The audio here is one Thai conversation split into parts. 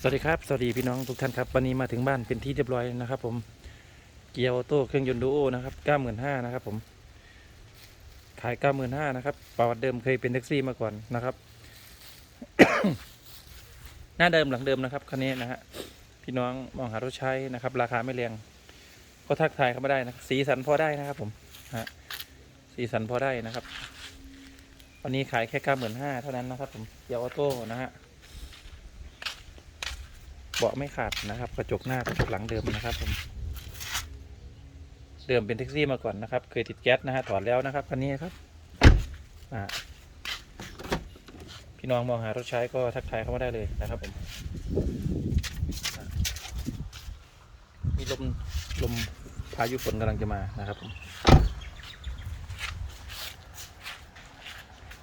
สวัสดีครับ สวัสดีพี่น้องทุกท่านครับ วันนี้มาถึงบ้านเป็นที่เรียบร้อยนะครับผม เกียร์ออโต้เครื่องยนต์ดูโอนะครับเก้าหมื่นห้านะครับผม ขายเก้าหมื่นห้านะครับ ประวัติเดิมเคยเป็นแท็กซี่มาก่อนนะครับ หน้าเดิมหลังเดิมนะครับคันนี้นะฮะ พี่น้องมองหารถใช้นะครับ ราคาไม่แรง ก็ทักทายเข้ามาได้นะ สีสันพอได้นะครับผม ฮะ สีสันพอได้นะครับ วันนี้ขายแค่เก้าหมื่นห้าเท่านั้นนะครับ ผม เกียร์ออโต้นะฮะ เบาะไม่ขาดนะครับ กระจกหน้ากระจกหลังเดิมนะครับผมเดิมเป็นแท็กซี่มาก่อนนะครับ เคยติดแก๊สนะฮะถอดแล้วนะครับคันนี้ครับพี่น้องมองหารถใช้ก็ทักทายเข้ามาได้เลยนะครับผมมีลมลมพายุฝนกำลังจะมานะครับผม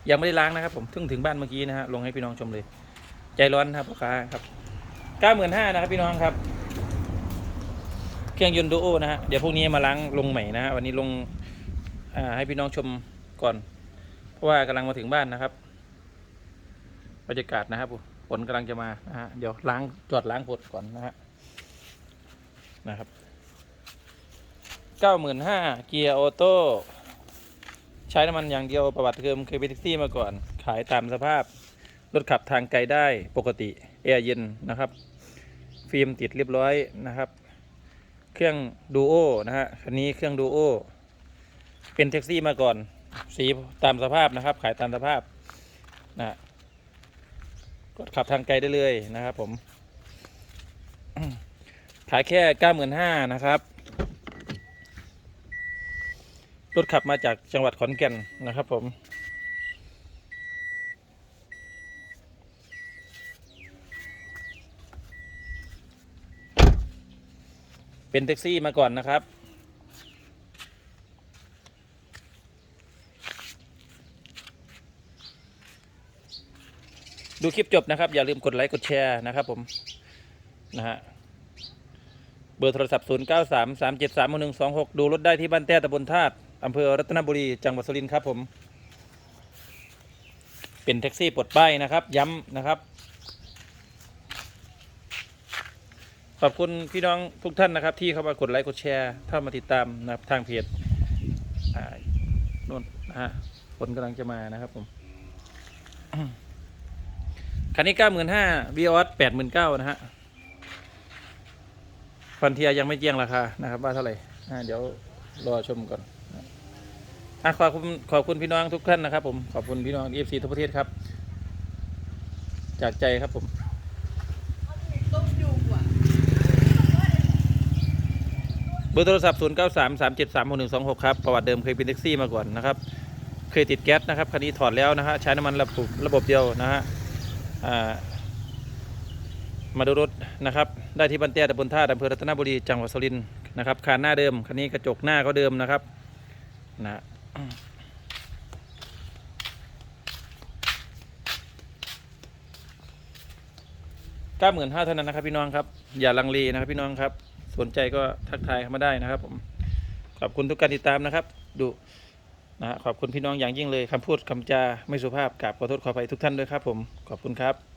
ยังไม่ได้ล้างนะครับผมเพิ่งถึงบ้านเมื่อกี้นะฮะลงให้พี่น้องชมเลย ใจร้อนนะครับพ่อค้าครับ เก้าหมื่นห้านะครับพี่น้องครับ เครื่องยนต์ดูโอนะฮะ เดี๋ยวพวกนี้มาล้างลงใหม่นะฮะ วันนี้ลงให้พี่น้องชมก่อน เพราะว่ากำลังมาถึงบ้านนะครับ บรรยากาศนะครับฝนกำลังจะมานะฮะ เดี๋ยวล้างจอดล้างฝนก่อนนะฮะ นะครับเก้าหมื่นห้าเกียร์ออโต้ ใช้น้ำมันอย่างเดียวประวัติเดิมเคยเป็นแท็กซี่มาก่อน ขายตามสภาพ รถขับทางไกลได้ปกติแอร์เย็นนะครับ ฟิล์มติดเรียบร้อยนะครับ เครื่องดูโอนะฮะคันนี้เครื่องดูโอเป็นแท็กซี่มาก่อน สีตามสภาพนะครับ ขายตามสภาพนะฮะก็ขับทางไกลได้เลยนะครับผม ขายแค่เก้าหมื่นห้านะครับ รถขับมาจากจังหวัดขอนแก่นนะครับผม เป็นแท็กซี่มาก่อนนะครับ ดูคลิปจบนะครับ อย่าลืมกดไลค์กดแชร์นะครับผมนะฮะเบอร์โทรศัพท์ 0 9 3 3 7 3 1 2 6 ดูรถได้ที่บ้านแต้ตำบลธาตุอำเภอรัตนบุรี จังหวัดสุรินทร์ครับผม เป็นแท็กซี่ปลดป้ายนะครับ ย้ำนะครับ ข อบคุณพี่น้องทุกท่านนะครับ ที่เข้ามากดไลค์กดแชร์เข้ามาติดตามนะครับทางเพจอ่าโน่นนะฮะผลกำลังจะมานะครับผมคันนี้เก้าหมื่นห้าวีออสแปดหมื่นเก้านะฮะฟันเทียยังไม่แจ้งราคานะครับ ว่าเท่าไหร่เดี๋ยวรอชมก่อนอะขอบคุณขอบคุณพี่น้องทุกท่านนะครับ ผมขอบคุณพี่น้องเอฟซีทุกประเทศครับ จากใจครับผม บอร์โทรศัพท์ 0 9 3 3 7 3 6 1 2 6 ครับ ประวัติเดิมเคยเป็นแท็กซี่มาก่อนนะครับ เคยติดแก๊สนะครับ คันนี้ถอดแล้วนะฮะ ใช้น้ำมันระบบระบบเดียวนะฮะมาดูรถนะครับ ได้ที่บันเตียตำบลท่าอำเภอรัตนบุรี จังหวัดสุรินทร์นะครับคานหน้าเดิม คันนี้กระจกหน้าก็เดิมนะครับ นะเก้าหมื่นห้าเท่านั้นนะครับพี่น้องครับ อย่าลังเลนะครับพี่น้องครับ สนใจก็ทักทายเข้ามาได้นะครับผมขอบคุณทุกการติดตามนะครับดูนะฮะขอบคุณพี่น้องอย่างยิ่งเลยคำพูดคำจาไม่สุภาพกราบขอโทษขออภัยทุกท่านด้วยครับผมขอบคุณครับ